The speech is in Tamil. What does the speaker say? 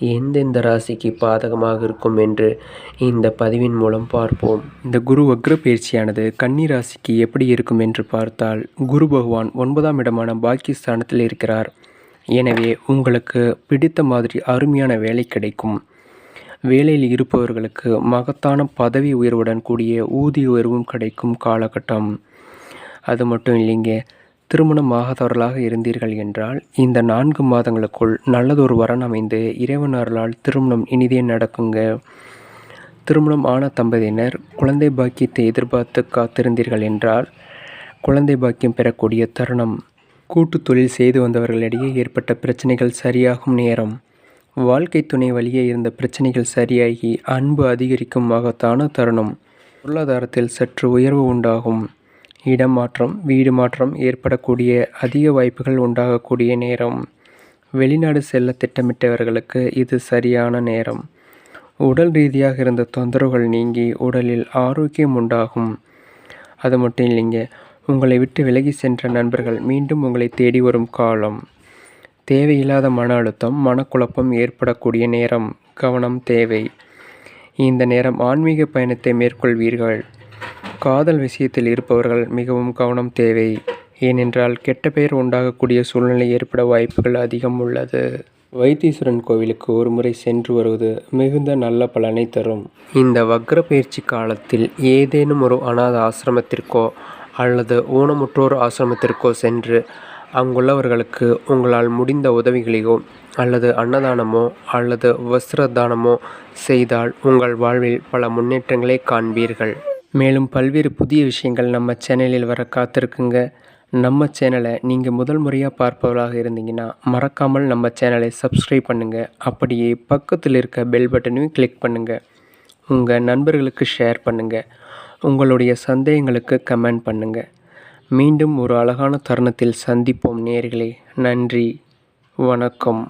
எந்தெந்த ராசிக்கு பாதகமாக இருக்கும் என்று இந்த பதிவின் மூலம் பார்ப்போம். இந்த குரு வக்ர பயிற்சியானது கன்னி ராசிக்கு எப்படி இருக்கும் என்று பார்த்தால் குரு பகவான் ஒன்பதாம் இடமான பாகிஸ்தானத்தில் இருக்கிறார். எனவே உங்களுக்கு பிடித்த மாதிரி அருமையான வேலை கிடைக்கும். வேலையில் இருப்பவர்களுக்கு மகத்தான பதவி உயர்வுடன் கூடிய ஊதிய உயர்வும் கிடைக்கும் காலகட்டம். அது மட்டும் இல்லைங்க திருமணம் ஆகாதவர்களாக இருந்தீர்கள் என்றால் இந்த நான்கு மாதங்களுக்குள் நல்லதொரு வரன் அமைந்து இறைவன் அருளால் திருமணம் இனிதே நடக்குங்க. திருமணம் ஆன தம்பதியினர் குழந்தை பாக்கியத்தை எதிர்பார்த்து காத்திருந்தீர்கள் என்றால் குழந்தை பாக்கியம் பெறக்கூடிய தருணம். கூட்டு தொழில் செய்து வந்தவர்களிடையே ஏற்பட்ட பிரச்சனைகள் சரியாகும் நேரம். வாழ்க்கை துணை வழியே இருந்த பிரச்சனைகள் சரியாகி அன்பு அதிகரிக்கும் மகத்தான தருணம். பொருளாதாரத்தில் சற்று உயர்வு உண்டாகும். இடம் மாற்றம் வீடு மாற்றம் ஏற்படக்கூடிய அதிக வாய்ப்புகள் உண்டாகக்கூடிய நேரம். வெளிநாடு செல்ல திட்டமிட்டவர்களுக்கு இது சரியான நேரம். உடல் ரீதியாக இருந்த தொந்தரவுகள் நீங்கி உடலில் ஆரோக்கியம் உண்டாகும். அது மட்டும் இல்லைங்க உங்களை விட்டு விலகி சென்ற நண்பர்கள் மீண்டும் உங்களை தேடி வரும் காலம். தேவையில்லாத மன அழுத்தம் மனக்குழப்பம் ஏற்படக்கூடிய நேரம். கவனம் தேவை. இந்த நேரம் ஆன்மீக பயணத்தை மேற்கொள்வீர்கள். காதல் விஷயத்தில் இருப்பவர்கள் மிகவும் கவனம் தேவை. ஏனென்றால் கெட்ட பெயர் உண்டாகக்கூடிய சூழ்நிலை ஏற்பட வாய்ப்புகள் அதிகம் உள்ளது. வைத்தீஸ்வரன் கோவிலுக்கு ஒரு முறை சென்று வருவது மிகுந்த நல்ல பலனை தரும். இந்த வக்ர பயிற்சி காலத்தில் ஏதேனும் ஒரு அநாத ஆசிரமத்திற்கோ அல்லது ஊனமுற்றோர் ஆசிரமத்திற்கோ சென்று அங்குள்ளவர்களுக்கு உங்களால் முடிந்த உதவிகளையோ அல்லது அன்னதானமோ அல்லது வஸ்திரதானமோ செய்தால் உங்கள் வாழ்வில் பல முன்னேற்றங்களை காண்பீர்கள். மேலும் பல்வேறு புதிய விஷயங்கள் நம்ம சேனலில் வர காத்திருக்குங்க. நம்ம சேனலை நீங்கள் முதல் முறையாக பார்ப்பவர்களாக இருந்தீங்கன்னா மறக்காமல் நம்ம சேனலை சப்ஸ்கிரைப் பண்ணுங்கள் அப்படியே பக்கத்தில் இருக்க பெல் பட்டனையும் கிளிக் பண்ணுங்கள் உங்கள் நண்பர்களுக்கு ஷேர் பண்ணுங்கள் உங்களுடைய சந்தேகங்களுக்கு கமெண்ட் பண்ணுங்கள் மீண்டும் ஒரு அழகான தருணத்தில் சந்திப்போம் நேர்களே நன்றி. வணக்கம்.